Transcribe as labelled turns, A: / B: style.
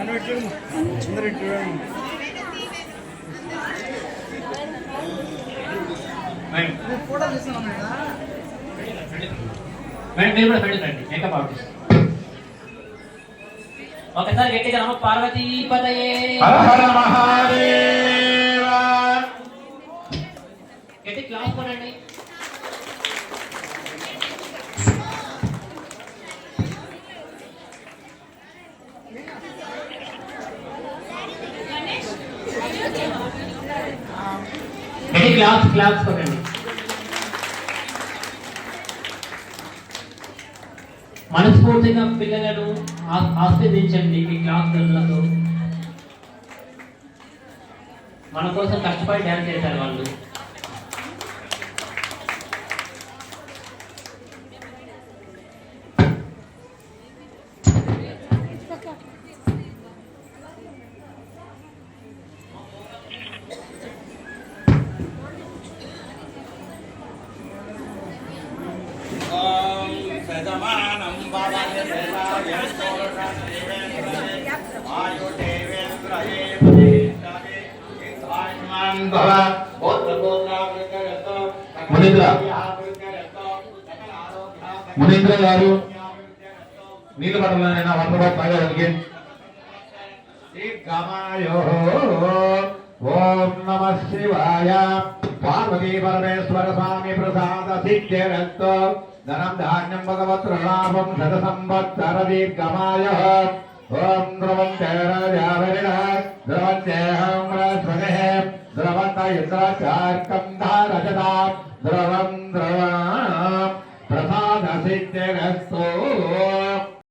A: మీరు కూడా ఫ్రెండ్ రండి మేకప్ ఆర్టిస్ట్ ఒకసారి గట్టిగా నమ పార్వతీ పదయే గట్టి క్లాస్ కొనండి గట్టి క్లాస్ క్లాస్ కొనండి. మనస్ఫూర్తిగా పిల్లలను ఆస్వాదించండి మీ క్లాస్ గదులతో మన కోసం కష్టపడి డ్యాన్స్ చేశారు వాళ్ళు.
B: సజమానం
C: మునీంద్ర. గారు నీళ్ళు పట్టాలైనా వంద తాగడానికి ఓం నమ శివాయ. పార్వతీ పరమేశ్వర స్వామి ప్రసాద సిద్ధిరస్తో ధనం ధాన్యం భగవత్లాభం శత సంవత్సర దీర్ఘమాయ ఓం ధ్రువం చేరజావరిణ ధ్రువం చేహం స్వగహ ధ్రువంత